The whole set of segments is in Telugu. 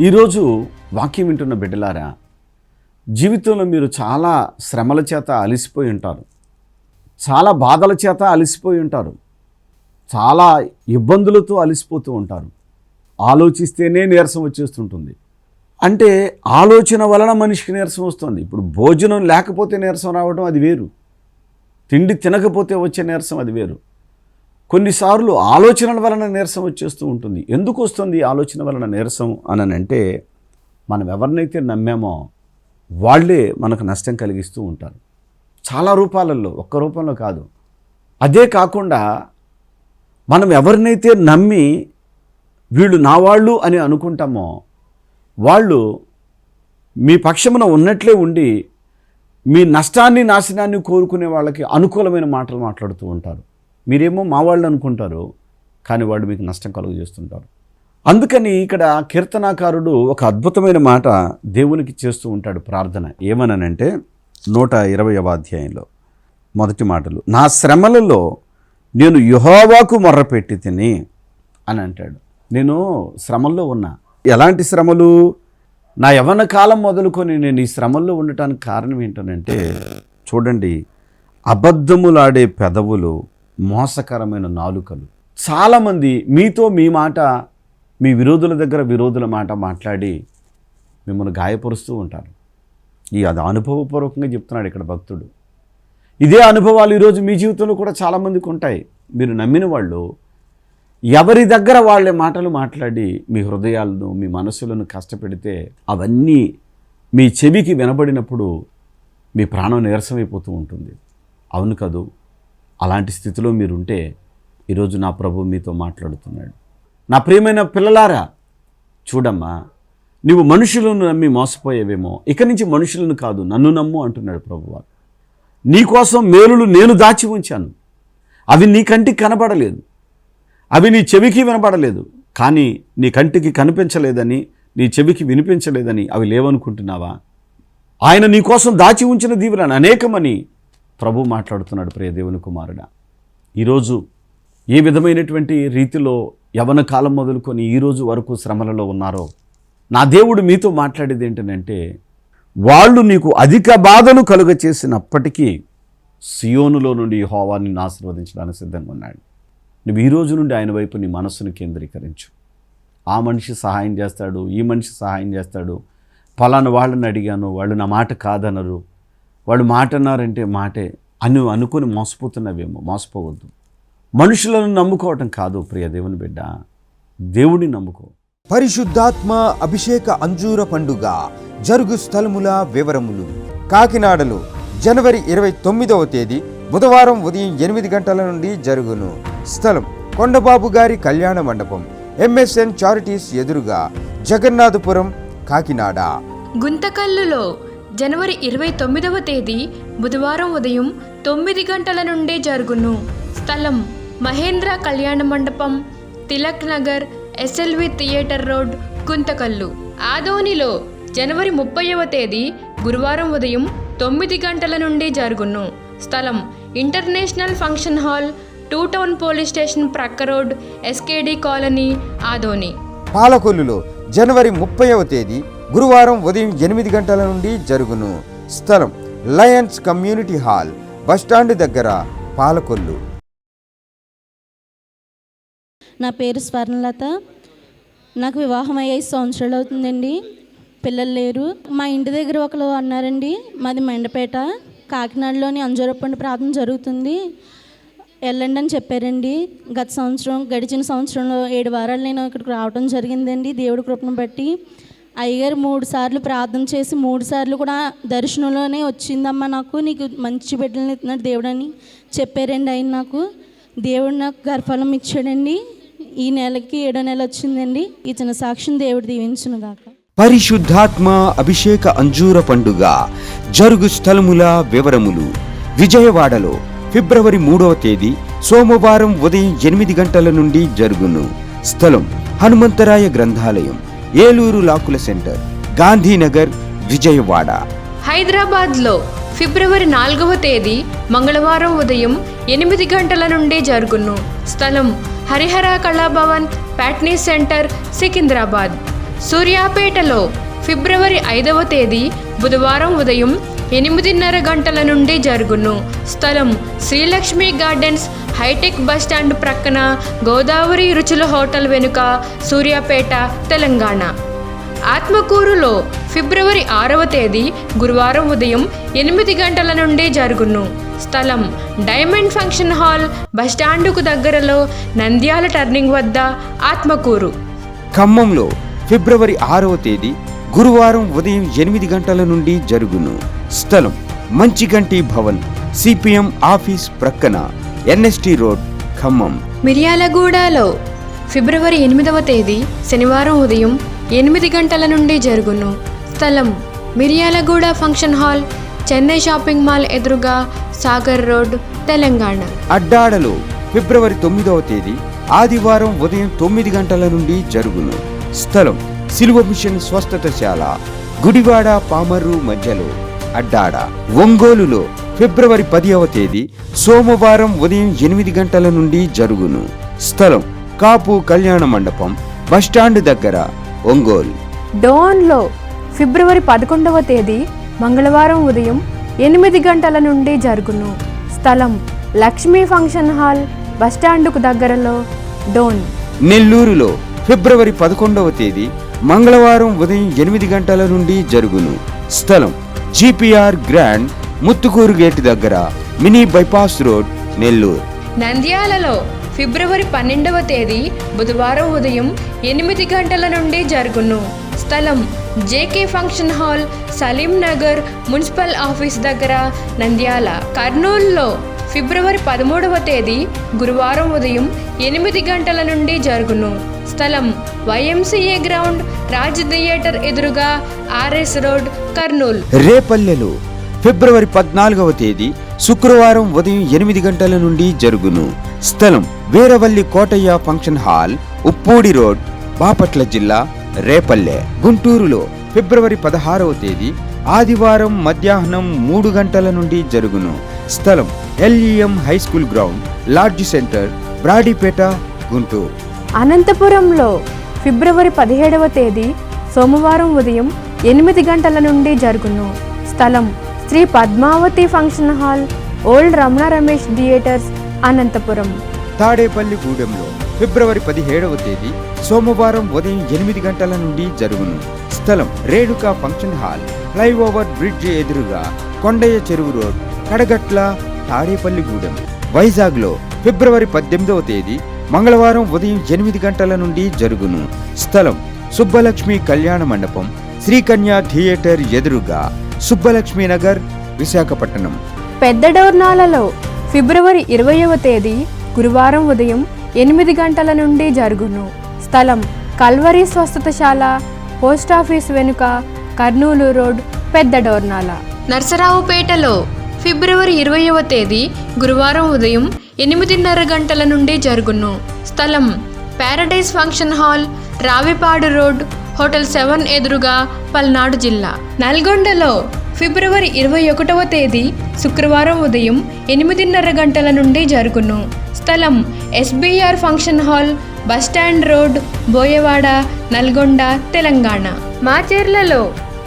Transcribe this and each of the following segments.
ఈరోజు వాక్యం వింటున్న బిడ్డలారా జీవితంలో మీరు చాలా శ్రమల చేత అలసిపోయి ఉంటారు. చాలా బాధల చేత అలసిపోయి ఉంటారు. చాలా ఇబ్బందులతో అలసిపోతూ ఉంటారు. ఆలోచిస్తేనే నీరసం వచ్చేస్తుంటుంది. అంటే ఆలోచన వలన మనిషికి నీరసం వస్తుంది. ఇప్పుడు భోజనం లేకపోతే నీరసం రావడం అది వేరు. తిండి తినకపోతే వచ్చే నీరసం అది వేరు. కొన్నిసార్లు ఆలోచనల వలన నీరసం వచ్చేస్తూ ఉంటుంది. ఎందుకు వస్తుంది ఈ ఆలోచన వలన నీరసం అని అంటే మనం ఎవరినైతే నమ్మామో వాళ్ళే మనకు నష్టం కలిగిస్తూ ఉంటారు. చాలా రూపాలలో ఒక్క రూపంలో కాదు. అదే కాకుండా మనం ఎవరినైతే నమ్మి వీళ్ళు నా వాళ్ళు అని అనుకుంటామో వాళ్ళు మీ పక్షమున ఉన్నట్లే ఉండి మీ నష్టాన్ని నాశనాన్ని కోరుకునే వాళ్ళకి అనుకూలమైన మాటలు మాట్లాడుతూ ఉంటారు. మీరేమో మా వాళ్ళు అనుకుంటారు కానీ వాళ్ళు మీకు నష్టం కలుగజేస్తుంటారు. అందుకని ఇక్కడ కీర్తనాకారుడు ఒక అద్భుతమైన మాట దేవునికి చేస్తూ ఉంటాడు ప్రార్థన. ఏమనంటే నూట ఇరవయవ అధ్యాయంలో మొదటి మాటలు నా శ్రమలలో నేను యుహోవాకు మొర్రపెట్టి తిని అని అంటాడు. నేను శ్రమల్లో ఉన్నా. ఎలాంటి శ్రమలు? నా యవన కాలం మొదలుకొని నేను ఈ శ్రమల్లో ఉండటానికి కారణం ఏంటనంటే చూడండి అబద్ధములాడే పెదవులు మోసకరమైన నాలుకలు. చాలామంది మీతో మీ మాట మీ విరోధుల దగ్గర విరోధుల మాట మాట్లాడి మిమ్మల్ని గాయపరుస్తూ ఉంటారు. ఈ అది అనుభవపూర్వకంగా చెప్తున్నాడు ఇక్కడ భక్తుడు. ఇదే అనుభవాలు ఈరోజు మీ జీవితంలో కూడా చాలామందికి ఉంటాయి. మీరు నమ్మిన వాళ్ళు ఎవరి దగ్గర వాళ్ళ మాటలు మాట్లాడి మీ హృదయాలను మీ మనసులను కష్టపెడితే అవన్నీ మీ చెవికి వినబడినప్పుడు మీ ప్రాణం నీరసమైపోతూ ఉంటుంది. అవును కదూ? అలాంటి స్థితిలో మీరుంటే ఈరోజు నా ప్రభు మీతో మాట్లాడుతున్నాడు. నా ప్రియమైన పిల్లలారా చూడమ్మా నువ్వు మనుషులను నమ్మి మోసపోయేవేమో ఇక నుంచి మనుషులను కాదు నన్ను నమ్ము అంటున్నాడు ప్రభువారు. నీకోసం మేలులు నేను దాచి ఉంచాను. అవి నీ కంటికి కనబడలేదు. అవి నీ చెవికి వినబడలేదు. కానీ నీ కంటికి కనిపించలేదని నీ చెవికి వినిపించలేదని అవి లేవనుకుంటున్నావా? ఆయన నీకోసం దాచి ఉంచిన దీవులను అనేకమని ప్రభు మాట్లాడుతున్నాడు ప్రియ దేవుని కుమారుడ. ఈరోజు ఏ విధమైనటువంటి రీతిలో యవన కాలం మొదలుకొని ఈ రోజు వరకు శ్రమలలో ఉన్నారో నా దేవుడు మీతో మాట్లాడేది ఏంటనంటే వాళ్ళు నీకు అధిక బాధను కలుగ చేసినప్పటికీ సియోనులో నుండి హోవాన్ని ఆశీర్వదించడానికి సిద్ధంగా ఉన్నాడు. నువ్వు ఈ రోజు నుండి ఆయన వైపు నీ మనస్సును కేంద్రీకరించు. ఆ మనిషి సహాయం చేస్తాడు ఈ మనిషి సహాయం చేస్తాడు. ఫలానా వాళ్ళని అడిగాను వాళ్ళు నా మాట కాదనరు. వాళ్ళు మాట అన్నారంటే మాటే అని అనుకుని మోసపోతున్నవేమో మోసపోవద్దు. మనుషులను నమ్ముకోవటం కాదు ప్రియ దేవుని బిడ్డ. దేవుడిని నమ్ముకో. పరిశుద్ధాత్మ అభిషేక అంజూర పండుగ జరుగు స్థలముల వివరములు. కాకినాడలో జనవరి ఇరవై తొమ్మిదవ తేదీ బుధవారం ఉదయం ఎనిమిది గంటల నుండి జరుగును. స్థలం కొండబాబు గారి కళ్యాణ మండపం ఎంఎస్ఎన్ చారిటీస్ ఎదురుగా జగన్నాథపురం కాకినాడ. గుంతకల్లులో జనవరి ఇరవై తొమ్మిదవ తేదీ బుధవారం ఉదయం తొమ్మిది గంటల నుండే జరుగును. స్థలం Mahendra Kalyana Mandapam Tilak Nagar SLV theatre road Guntakallu ఆదోనిలో జనవరి ముప్పైవ తేదీ గురువారం ఉదయం తొమ్మిది గంటల నుండి జరుగును. స్థలం international function hall two town police station ప్రక్క రోడ్ ఎస్కేడి కాలనీ ఆదోని. పాలకొల్లులో జనవరి ముప్పైవ తేదీ గురువారం ఉదయం ఎనిమిది గంటల నుండి జరుగును. స్థలం లయన్స్ కమ్యూనిటీ హాల్ బస్టాండ్ దగ్గర పాలకొల్లు. నా పేరు స్వర్ణలత. నాకు వివాహం అయ్యి ఐదు సంవత్సరాలు అవుతుందండి. పిల్లలు లేరు. మా ఇంటి దగ్గర ఒకరు అన్నారండి మాది మెండపేట కాకినాడలోని అంజూరప్పండి ప్రార్థన జరుగుతుంది. వెళ్ళండి అని చెప్పారండి. గత సంవత్సరం గడిచిన సంవత్సరంలో ఏడు వారాలు నేను ఇక్కడికి రావడం జరిగిందండి. దేవుడి కృపను బట్టి అయ్యగారు మూడు సార్లు ప్రార్థన చేసి మూడు సార్లు కూడా దర్శనంలోనే వచ్చిందమ్మా నాకు. నీకు మంచి బిడ్డలను ఇస్తున్నాడు దేవుడు అని చెప్పారండి ఆయన నాకు. దేవుడు నాకు గర్భఫలం ఇచ్చాడండి. ఈ నెలకి ఏడో నెల వచ్చిందండి. ఈ చిన్న సాక్ష్యం దేవుడు దీవించును గాక. పరిశుద్ధాత్మ అభిషేక అంజూర పండుగ జరుగు స్థలముల వివరములు. విజయవాడలో ఫిబ్రవరి మూడవ తేదీ సోమవారం ఉదయం ఎనిమిది గంటల నుండి జరుగును. స్థలం హనుమంతరాయ గ్రంథాలయం. ఏలూరు లాకుల సెంటర్ గాంధీనగర్ విజయవాడ. హైదరాబాద్లో ఫిబ్రవరి నాలుగవ తేదీ మంగళవారం ఉదయం ఎనిమిది గంటల నుండి జరుగును. స్థలం హరిహర కళాభవన్ ప్యాట్నీ సెంటర్ సికింద్రాబాద్. సూర్యాపేటలో ఫిబ్రవరి ఐదవ తేదీ బుధవారం ఉదయం ఎనిమిదిన్నర గంటల నుండి జరుగును. స్థలం శ్రీలక్ష్మి గార్డెన్స్ హైటెక్ బస్టాండ్ ప్రక్కన గోదావరి రుచుల హోటల్ వెనుక సూర్యాపేట తెలంగాణ. ఆత్మకూరులో ఫిబ్రవరి ఆరవ తేదీ గురువారం ఉదయం ఎనిమిది గంటల నుండి జరుగును. స్థలం డైమండ్ ఫంక్షన్ హాల్ బస్టాండుకు దగ్గరలో నంద్యాల టర్నింగ్ వద్ద ఆత్మకూరు. ఖమ్మంలో ఫిబ్రవరి ఆరవ తేదీ గురువారం ఉదయం ఎనిమిది గంటల నుండి జరుగును. స్థలం మంచిగంటి భవన్ సిపిఎం ఆఫీస్ ప్రక్కన. NST road Khammam. మిర్యాలగూడలో ఫిబ్రవరి ఎనిమిదవ తేదీ శనివారం ఉదయం ఎనిమిది గంటల నుండి జరుగును. స్థలం Miryalaguda function hall Chennai shopping mall ఎదురుగా సాగర్ రోడ్ తెలంగాణ. అడ్డాడలో ఫిబ్రవరి తొమ్మిదవ తేదీ ఆదివారం ఉదయం తొమ్మిది గంటల నుండి జరుగును. స్థలం సిలువ మిషన్ స్వస్థతశాల గుడివాడ పామర్రు మధ్యలో అడ్డాడ. ఒంగోలులో ఫిబ్రవరి పదివ తేదీ సోమవారం ఉదయం ఎనిమిది గంటల నుండి జరుగును. స్థలం కాపు కళ్యాణ మండపం బస్టాండ్ దగ్గర ఒంగోలు. డోన్లో ఫిబ్రవరి పదకొండవ తేదీ మంగళవారం ఉదయం ఎనిమిది గంటల నుండి జరుగును. స్థలం లక్ష్మీ ఫంక్షన్ హాల్ బస్టాండుకు దగ్గరలో డోన్. నెల్లూరులో ఫిబ్రవరి పదకొండవ తేదీ మంగళవారం ఉదయం ఎనిమిది గంటల నుండి జరుగును. స్థలం జిపిఆర్ గ్రాండ్ ముత్తుకూరు గేట్ దగ్గర మినీ బైపాస్ రోడ్ నెల్లూరు. నంద్యాలలో ఫిబ్రవరి పన్నెండవ తేదీ బుధవారం ఉదయం ఎనిమిది గంటల నుండి జరుగును. స్థలం JK function hall Salim Nagar municipal office దగ్గర నంద్యాల. కర్నూలులో ఫిబ్రవరి పదమూడవ తేదీ గురువారం ఉదయం ఎనిమిది గంటల నుండి జరుగును. స్థలం వైఎంసీఏ గ్రౌండ్ రాజ్ థియేటర్ ఎదురుగా ఆర్ఎస్ రోడ్ కర్నూలు. రేపల్లెలో ఫిబ్రవరి పద్నాలుగవ తేదీ శుక్రవారం ఉదయం ఎనిమిది గంటల నుండి జరుగును. స్థలం Veeravalli Kotaiah function hall Uppudi road Bapatla జిల్లా రేపల్లె. గుంటూరులో ఫిబ్రవరి పదహారవ తేదీ ఆదివారం మధ్యాహ్నం మూడు గంటల నుండి జరుగును. స్థలం LEM high school ground lodge center Brodipet Guntur. అనంతపురంలో ఫిబ్రవరి పదిహేడవ తేదీ సోమవారం ఉదయం ఎనిమిది గంటల నుండి జరుగును. స్థలం Shri Padmavathi function hall old Ramana Ramesh theatres Anantapur. Tadepalli గూడెంలో ఫిబ్రవరి పదిహేడవ తేదీ సోమవారం ఉదయం ఎనిమిది గంటల నుండి జరుగును. స్థలం Renuka function hall flyover bridge ఎదురుగా కొండయ్య చెరువు రోడ్ కడగట్ల తాడేపల్లి గూడెం వైజాగ్లో ఫిబ్రవరి పద్దెనిమిదవ తేదీ మంగళవారం ఉదయం ఎనిమిది గంటల నుండి జరుగును. స్థలం సుబ్బలక్ష్మి కళ్యాణ మండపం శ్రీకన్య థియేటర్ ఎదురుగా సుబ్బలక్ష్మి నగర్ విశాఖపట్నం. పెద్ద డోర్నాలలో ఫిబ్రవరి ఇరవైవ తేదీ గురువారం ఉదయం ఎనిమిది గంటల నుండి జరుగును. స్థలం కల్వరి స్వస్థతశాల పోస్టాఫీస్ వెనుక కర్నూలు రోడ్ పెద్ద డోర్నాల. నర్సరావుపేటలో ఫిబ్రవరి ఇరవైవ తేదీ గురువారం ఉదయం ఎనిమిదిన్నర గంటల నుండి జరుగును. స్థలం paradise function hall Ravipadu road hotel seven ఎదురుగా పల్నాడు జిల్లా. నల్గొండలో ఫిబ్రవరి ఇరవై ఒకటవ తేదీ శుక్రవారం ఉదయం ఎనిమిదిన్నర గంటల నుండి జరుగును. స్థలం SBR function hall bus stand road Boyawada Nalgonda Telangana. మాచేర్లలో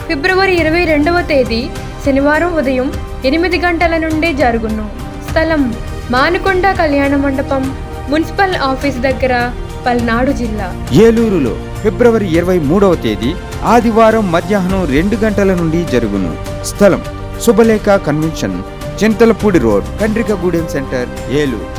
ఫిబ్రవరి ఇరవై రెండవ తేదీ శనివారం ఉదయం ఎనిమిది గంటల నుండి జరుగును. స్థలం మానుకొండ కళ్యాణ మండపం మున్సిపల్ ఆఫీస్ దగ్గర పల్నాడు జిల్లా. ఏలూరులో ఫిబ్రవరి ఇరవై మూడవ తేదీ ఆదివారం మధ్యాహ్నం రెండు గంటల నుండి జరుగును. స్థలం Shubhalekha convention Chintalapudi road Kandrikagudem center Eluru.